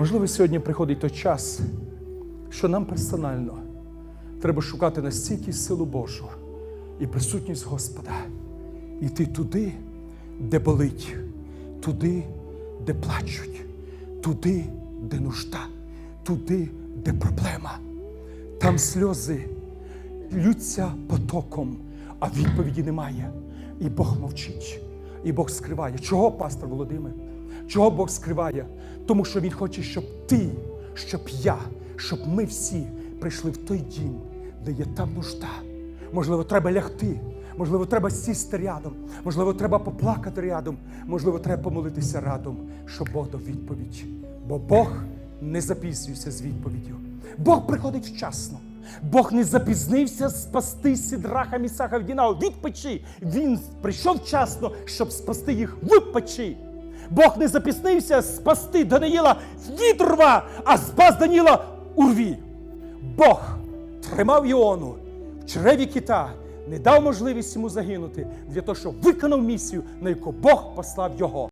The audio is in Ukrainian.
Можливо, сьогодні приходить той час, що нам персонально треба шукати настільки силу Божу і присутність Господа, йти туди, де болить, туди, де плачуть, туди, де нужда, туди, де проблема. Там сльози лються потоком, а відповіді немає. І Бог мовчить, і Бог скриває. Чого, пастор Володимир? Чого Бог скриває? Тому що Він хоче, щоб ти, щоб я, щоб ми всі прийшли в той дім, де є там нужда. Можливо, треба лягти, можливо, треба сісти рядом, можливо, треба поплакати рядом, можливо, треба помолитися радом, щоб Бог дав відповідь. Бо Бог не запізнюється з відповіддю. Бог приходить вчасно. Бог не запізнився спасти Сідраха, Місаха, Вдінау від печі. Він прийшов вчасно, щоб спасти їх в печі. Бог не запіснився спасти Даниїла від рва, а спас Даніла у рві. Бог тримав Іону в чреві кита, не дав можливість йому загинути для того, щоб виконав місію, на яку Бог послав його.